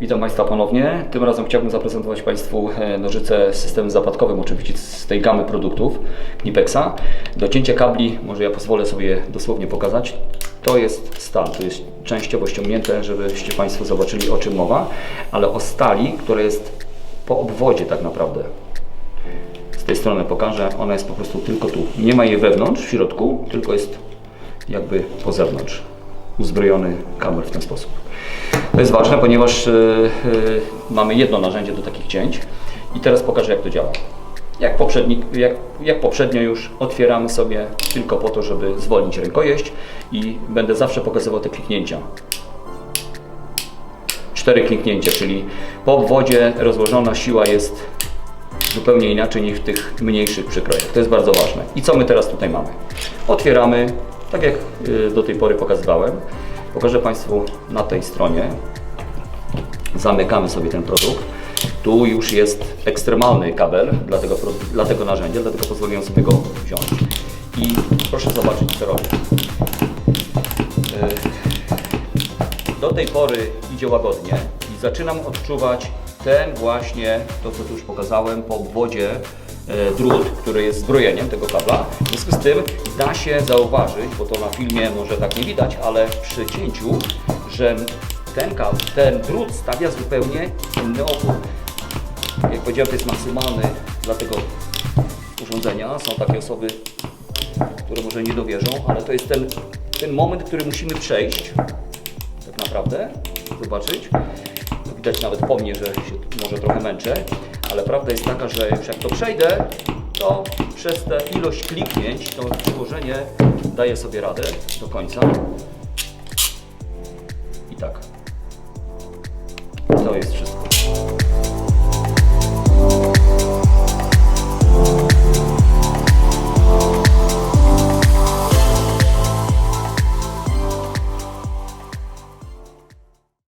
Witam Państwa ponownie. Tym razem chciałbym zaprezentować Państwu e, nożyce z systemem zapadkowym, oczywiście z tej gamy produktów Knipexa. Do cięcia kabli, może ja pozwolę sobie dosłownie pokazać. To jest stal, to jest częściowo ściągnięte, żebyście Państwo zobaczyli o czym mowa, ale o stali, która jest po obwodzie tak naprawdę. Z tej strony pokażę, ona jest po prostu tylko tu. Nie ma jej wewnątrz, w środku, tylko jest jakby po zewnątrz. Uzbrojony kabel w ten sposób. To jest ważne, ponieważ y, y, mamy jedno narzędzie do takich cięć i teraz pokażę jak to działa. Jak, jak, jak poprzednio już otwieramy sobie tylko po to, żeby zwolnić rękojeść i będę zawsze pokazywał te kliknięcia. Cztery kliknięcia, czyli po obwodzie rozłożona siła jest zupełnie inaczej niż w tych mniejszych przykrojach. To jest bardzo ważne. I co my teraz tutaj mamy? Otwieramy, tak jak y, do tej pory pokazywałem. Pokażę Państwu na tej stronie. Zamykamy sobie ten produkt. Tu już jest ekstremalny kabel dla tego, dla tego narzędzia, dlatego pozwoliłem sobie go wziąć. I proszę zobaczyć, co robię. Y, Do tej pory idzie łagodnie i zaczynam odczuwać ten właśnie, to co tu już pokazałem, po obwodzie e, drut, który jest zbrojeniem tego kabla. W związku z tym da się zauważyć, bo to na filmie może tak nie widać, ale przy cięciu, że ten, kabel, ten drut stawia zupełnie inny opór. Jak powiedziałem, to jest maksymalny dla tego urządzenia. Są takie osoby, które może nie dowierzą, ale to jest ten, ten moment, który musimy przejść tak naprawdę, zobaczyć. Widać nawet po mnie, że się może trochę męczę, ale prawda jest taka, że już jak to przejdę, to przez tę ilość kliknięć, to przyłożenie daje sobie radę do końca. I tak. To jest wszystko.